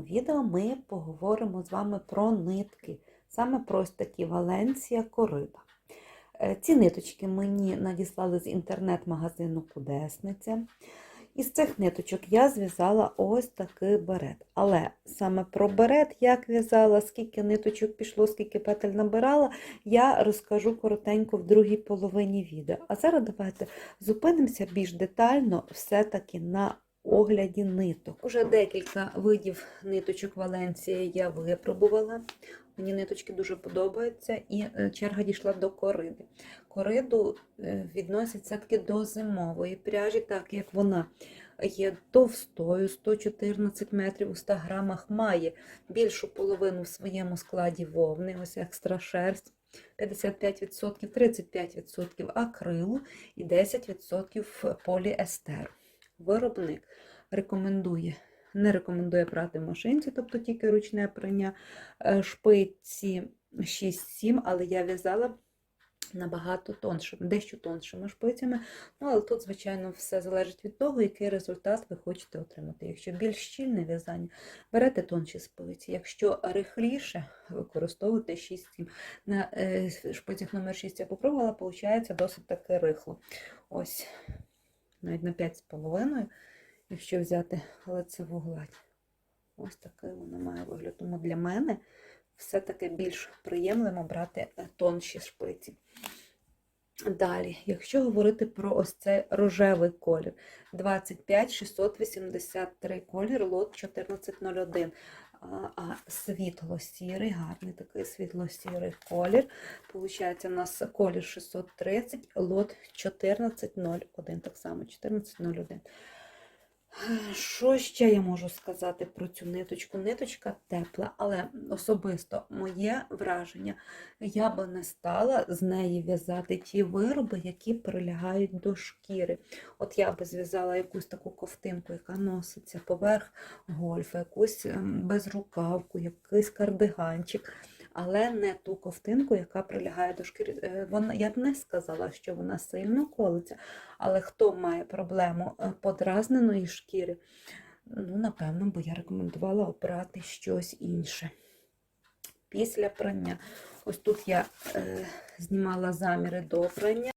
відео ми поговоримо з вами про нитки, саме про ось такі Валенція Кориба. Е, Ці ниточки мені надіслали з інтернет-магазину Кудесниця. Із цих ниточок я зв'язала ось такий берет. Але саме про берет, як в'язала, скільки ниточок пішло, скільки петель набирала, я розкажу коротенько в другій половині відео. А зараз давайте зупинимося більш детально все-таки на огляді ниток. Уже декілька видів ниточок Валенції я випробувала. Мені ниточки дуже подобаються, і е, черга дійшла до кориди. Кориду е, відносять все-таки до зимової пряжі, так як вона є товстою, 114 метрів у 100 грамах, має більшу половину в своєму складі вовни, ось екстра шерсть. 55%, 35% акрилу і 10% поліестеру. Виробник рекомендує, не рекомендує прати в машинці, тобто тільки ручне прання е, шпиці 6-7, але я в'язала набагато тоншими, дещо тоншими шпицями. Ну, але тут, звичайно, все залежить від того, який результат ви хочете отримати. Якщо більш щільне в'язання, берете тонші спиці. Якщо рихліше, використовуйте 6-7. На е, шпицях номер 6 я попробувала, виходить досить таки рихло. Ось, навіть на 5,5, якщо взяти лицеву гладь. Ось такий воно має вигляд. Тому для мене все-таки більш приємлемо брати тонші шпиці. Далі, якщо говорити про ось цей рожевий колір, 25 683 колір, лот 1401. А світло-сірий, гарний такий світло-сірий колір. Получається, у нас колір 630, лот 1401. Так само 1401. Що ще я можу сказати про цю ниточку? Ниточка тепла, але особисто моє враження, я би не стала з неї в'язати ті вироби, які прилягають до шкіри. От я би зв'язала якусь таку ковтинку, яка носиться поверх гольфа, якусь безрукавку, якийсь кардиганчик. Але не ту ковтинку, яка прилягає до шкіри. Вона, я б не сказала, що вона сильно колиться, але хто має проблему подразненої шкіри, ну, напевно, бо я рекомендувала обрати щось інше. Після прання. Ось тут я е, знімала заміри до прання.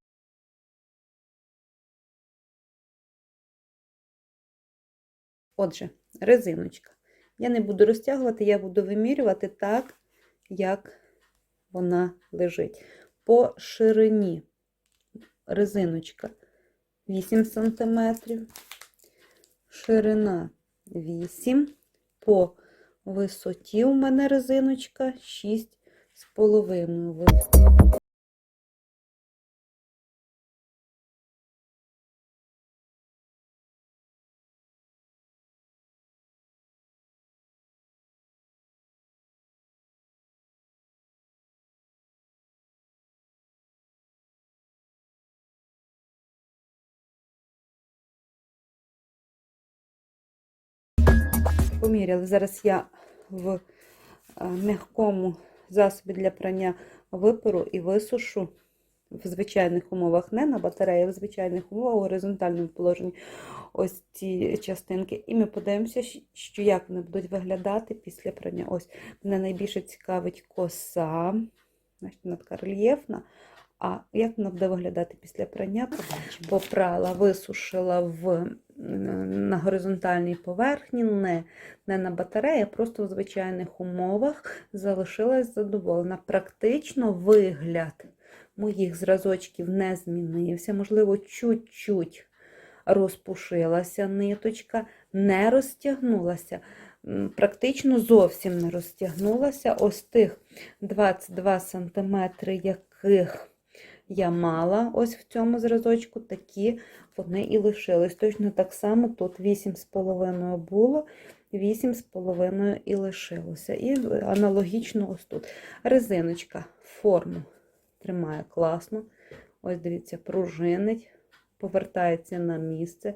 Отже, резиночка. Я не буду розтягувати, я буду вимірювати так як вона лежить. По ширині резиночка 8 см, ширина 8 по висоті у мене резиночка 6,5 поміряли. Зараз я в е, м'якому засобі для прання виперу і висушу в звичайних умовах, не на батареї, в звичайних умовах, у горизонтальному положенні ось ці частинки. І ми подивимося, що як вони будуть виглядати після прання. Ось мене найбільше цікавить коса, значить, вона така рельєфна. А як вона буде виглядати після прання? Попрала, висушила в, на горизонтальній поверхні, не, не на батареї, а просто в звичайних умовах залишилась задоволена. Практично вигляд моїх зразочків не змінився. Можливо, чуть-чуть розпушилася ниточка, не розтягнулася. Практично зовсім не розтягнулася. Ось тих 22 см, яких я мала ось в цьому зразочку, такі вони і лишились. Точно так само тут 8,5 було, 8,5 і лишилося. І аналогічно ось тут. Резиночка форму тримає класно. Ось, дивіться, пружинить, повертається на місце.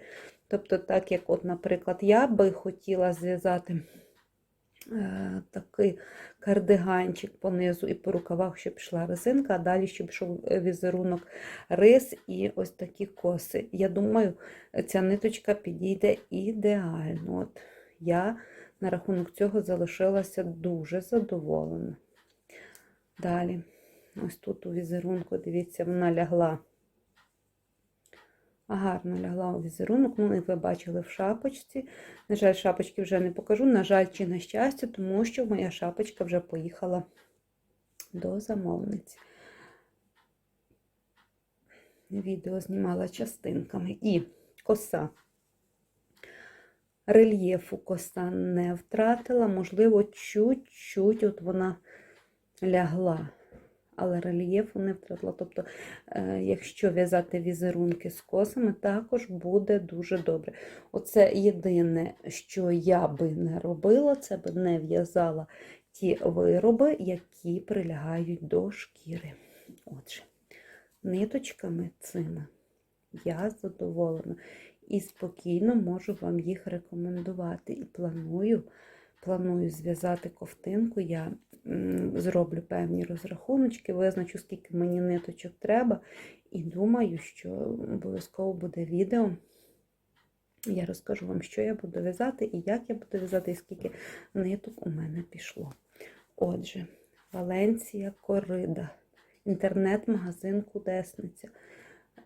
Тобто, так як, от, наприклад, я би хотіла зв'язати. Е, такий кардиганчик понизу і по рукавах, щоб пішла резинка, а далі, щоб йшов візерунок рис і ось такі коси. Я думаю, ця ниточка підійде ідеально. От Я на рахунок цього залишилася дуже задоволена. Далі, ось тут у візерунку, дивіться, вона лягла. Гарно лягла у візерунок, ну, як ви бачили в шапочці. На жаль, шапочки вже не покажу. На жаль, чи на щастя, тому що моя шапочка вже поїхала до замовниці. Відео знімала частинками. І коса. Рельєфу коса не втратила, можливо, чуть-чуть от вона лягла, але рельєфу не втратила. Тобто, е, якщо в'язати візерунки з косами, також буде дуже добре. Оце єдине, що я би не робила, це би не в'язала ті вироби, які прилягають до шкіри. Отже, ниточками цими я задоволена і спокійно можу вам їх рекомендувати. І планую, планую зв'язати ковтинку. Я зроблю певні розрахуночки, визначу, скільки мені ниточок треба. І думаю, що обов'язково буде відео. Я розкажу вам, що я буду в'язати, і як я буду в'язати, і скільки ниток у мене пішло. Отже, Валенція Корида, інтернет-магазин Кудесниця.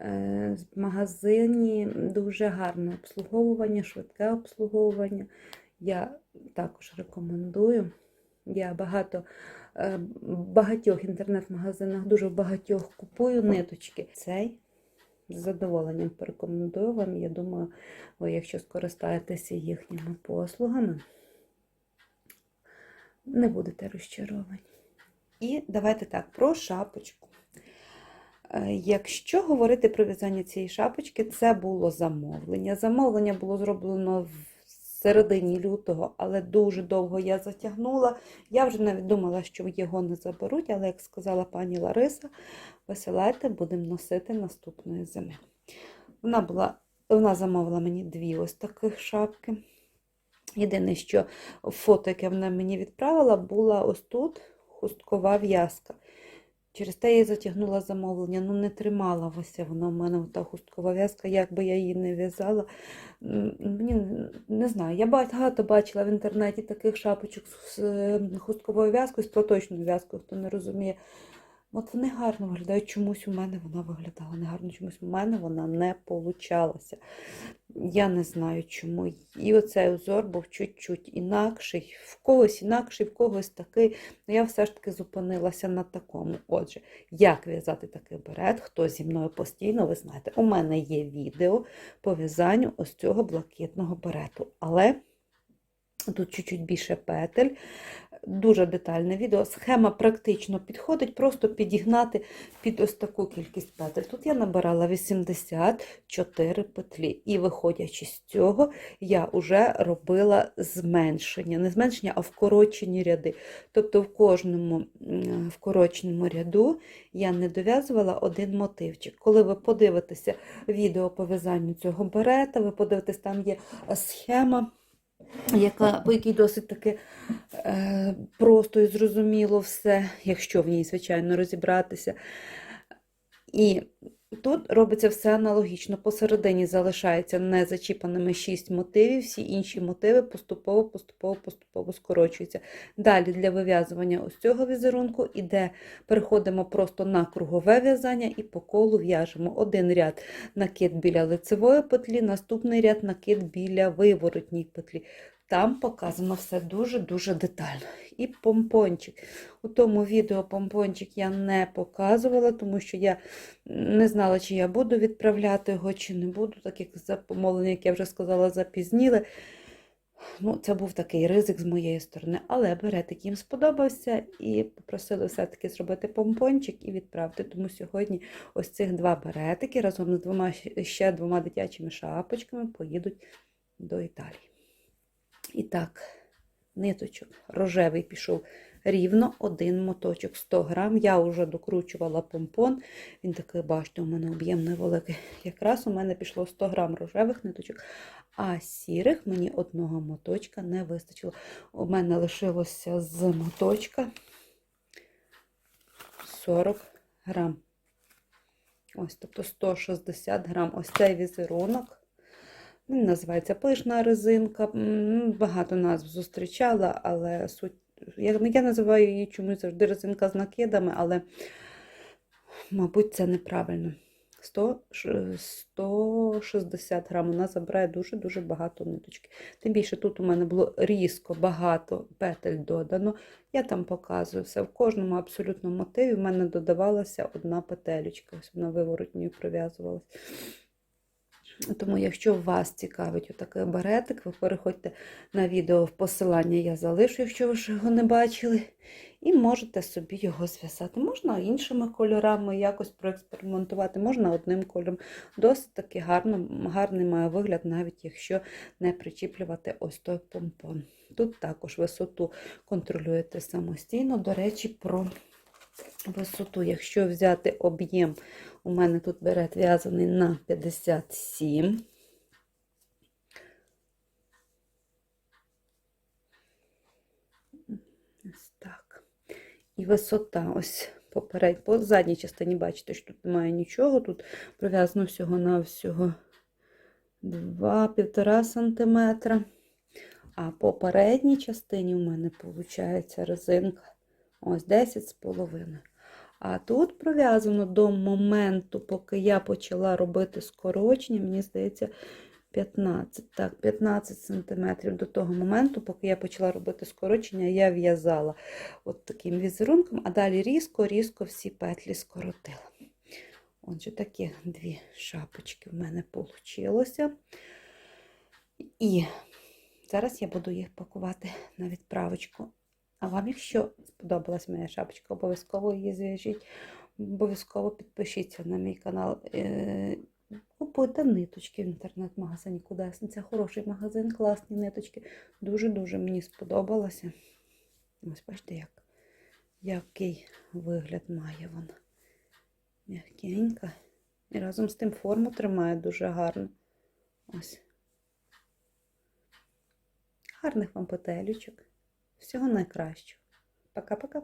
Е, В магазині дуже гарне обслуговування, швидке обслуговування. Я також рекомендую. Я багато е, багатьох інтернет-магазинах, дуже багатьох купую ниточки. Цей з задоволенням порекомендую вам. Я думаю, ви, якщо скористаєтеся їхніми послугами, не будете розчаровані. І давайте так, про шапочку. Е, Якщо говорити про в'язання цієї шапочки, це було замовлення. Замовлення було зроблено в середині лютого, але дуже довго я затягнула. Я вже навіть думала, що його не заберуть, але, як сказала пані Лариса, висилайте, будемо носити наступної зими. Вона була, вона замовила мені дві ось таких шапки. Єдине, що фото, яке вона мені відправила, була ось тут хусткова в'язка. Через те я затягнула замовлення. Ну, не трималася вона в мене та хусткова в'язка, як би я її не в'язала. Мені не знаю. Я багато бачила в інтернеті таких шапочок з хустковою в'язкою, з платочною в'язкою, хто не розуміє. От вони гарно виглядають. Чомусь у мене вона виглядала негарно, чомусь у мене вона не получалася. Я не знаю чому. І оцей узор був чуть-чуть інакший, в когось інакший, в когось такий. Ну, я все ж таки зупинилася на такому. Отже, як в'язати такий берет, хто зі мною постійно, ви знаєте, у мене є відео по в'язанню ось цього блакитного берету. Але тут чуть-чуть більше петель. Дуже детальне відео. Схема практично підходить, просто підігнати під ось таку кількість петель. Тут я набирала 84 петлі. І виходячи з цього, я вже робила зменшення. Не зменшення, а вкорочені ряди. Тобто в кожному вкороченому ряду я не дов'язувала один мотивчик. Коли ви подивитеся відео по в'язанню цього берета, ви подивитесь, там є схема яка, по якій досить таки е, просто і зрозуміло все, якщо в ній, звичайно, розібратися. І тут робиться все аналогічно. Посередині залишається незачіпаними 6 мотивів, всі інші мотиви поступово, поступово, поступово скорочуються. Далі для вив'язування ось цього візерунку іде, переходимо просто на кругове в'язання і по колу в'яжемо один ряд накид біля лицевої петлі, наступний ряд накид біля виворотній петлі. Там показано все дуже-дуже детально. І помпончик. У тому відео помпончик я не показувала, тому що я не знала, чи я буду відправляти його, чи не буду, так як за помовлення, як я вже сказала, запізніли. Ну, Це був такий ризик з моєї сторони, але беретик їм сподобався і попросили все-таки зробити помпончик і відправити. Тому сьогодні ось цих два беретики разом з двома ще двома дитячими шапочками поїдуть до Італії. І так, ниточок рожевий пішов рівно один моточок 100 грам. Я вже докручувала помпон. Він такий, бачите, у мене об'ємний великий. Якраз у мене пішло 100 грам рожевих ниточок, а сірих мені одного моточка не вистачило. У мене лишилося з моточка 40 грам. Ось, тобто 160 грам. Ось цей візерунок Він називається пишна резинка. Багато назв зустрічала, але суть. Я, я називаю її чомусь завжди резинка з накидами, але, мабуть, це неправильно. 100, 160 грам. Вона забирає дуже-дуже багато ниточки. Тим більше тут у мене було різко багато петель додано. Я там показую все. В кожному абсолютно мотиві в мене додавалася одна петелечка. Ось вона виворотньою прив'язувалась. Тому, якщо вас цікавить отакий баретик, ви переходьте на відео в посилання я залишу, якщо ви ще його не бачили, і можете собі його зв'язати. Можна іншими кольорами якось проекспериментувати, можна одним кольором. Досить таки гарно, гарний має вигляд, навіть якщо не причіплювати ось той помпон. Тут також висоту контролюєте самостійно. До речі, про висоту, якщо взяти об'єм, у мене тут берет в'язаний на 57. Ось так. І висота, ось поперед, по задній частині, бачите, що тут немає нічого, тут прив'язано всього-навсього 2-1,5 см. А по передній частині у мене виходить резинка ось 10,5. А тут пров'язано до моменту, поки я почала робити скорочення, мені здається, 15. Так, 15 см до того моменту, поки я почала робити скорочення, я в'язала от таким візерунком, а далі різко-різко всі петлі скоротила. Отже, такі дві шапочки в мене вийшло. І зараз я буду їх пакувати на відправочку. А вам, якщо сподобалась моя шапочка, обов'язково її зв'яжіть, обов'язково підпишіться на мій канал. Е, Купуйте ниточки в інтернет-магазині Кудесниця. Хороший магазин, класні ниточки. Дуже-дуже мені сподобалося. Ось бачите, як, який вигляд має вона. М'якенька. І разом з тим форму тримає дуже гарно. Ось. Гарних вам петелючок. Всього найкращого. Пока-пока.